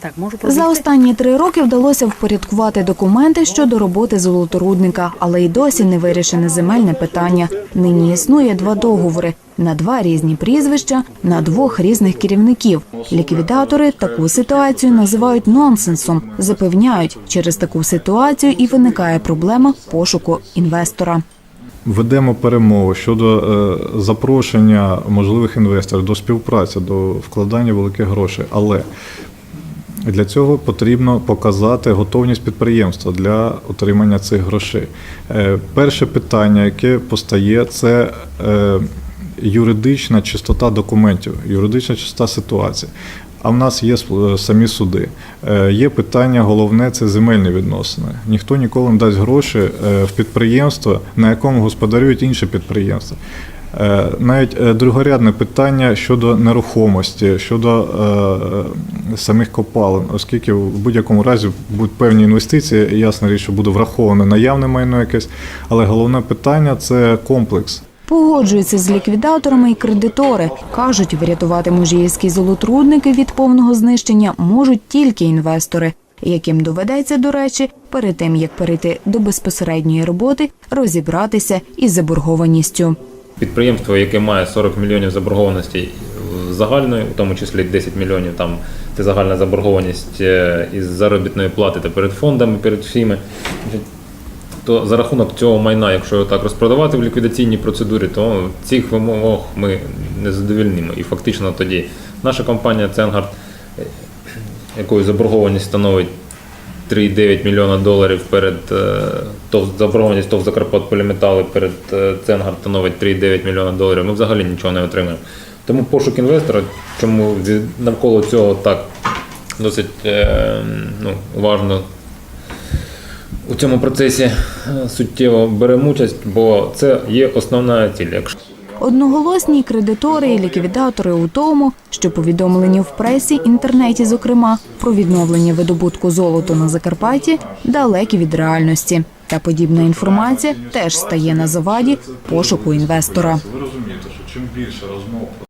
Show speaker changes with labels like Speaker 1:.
Speaker 1: Так, можу
Speaker 2: За останні три роки вдалося впорядкувати документи щодо роботи золоторудника, але й досі не вирішене земельне питання. Нині існує два договори на два різні прізвища, на двох різних керівників. Ліквідатори таку ситуацію називають нонсенсом. Запевняють, через таку ситуацію і виникає проблема пошуку інвестора.
Speaker 3: Ведемо перемови щодо е, запрошення можливих інвесторів до співпраці, до вкладання великих грошей. Але для цього потрібно показати готовність підприємства для отримання цих грошей. Е, Перше питання, яке постає, це е, юридична чистота документів, юридична чистота ситуації. А в нас є е, самі суди. Є питання, головне це земельні відносини. Ніхто ніколи не дасть гроші в підприємство, на якому господарюють інші підприємства. Е, Навіть е, другорядне питання щодо нерухомості, щодо е, самих копалин, оскільки в будь-якому разі будуть певні інвестиції, ясна річ, що буде враховане наявне майно якесь, але головне питання це комплекс.
Speaker 2: Погоджуються з ліквідаторами і кредитори. Кажуть, врятувати мужіївські золотрудники від повного знищення можуть тільки інвестори, яким доведеться, до речі, перед тим як перейти до безпосередньої роботи, розібратися із заборгованістю.
Speaker 4: Підприємство, яке має 40 мільйонів заборгованості загальної, у тому числі 10 мільйонів, там це загальна заборгованість е, із заробітної плати та перед фондами, перед всіми. То за рахунок цього майна, якщо його так розпродавати в ліквідаційній процедурі, то цих вимог ми не задовільнимо. І фактично тоді наша компанія Ценгард, е, якою заборгованість становить 3,9 мільйона доларів перед е, ТОВ, заборгованість ТОВ Закарпат Поліметали перед е, Ценгар становить 3,9 мільйона доларів. Ми взагалі нічого не отримаємо. Тому пошук інвестора, чому навколо цього так досить е, ну, уважно у цьому процесі суттєво беремо участь, бо це є основна ціль.
Speaker 2: Одноголосні кредитори і ліквідатори у тому, що повідомлені в пресі, інтернеті, зокрема, про відновлення видобутку золоту на Закарпатті далекі від реальності. Та подібна інформація теж стає на заваді пошуку інвестора.
Speaker 3: Ви розумієте, що чим більше розмов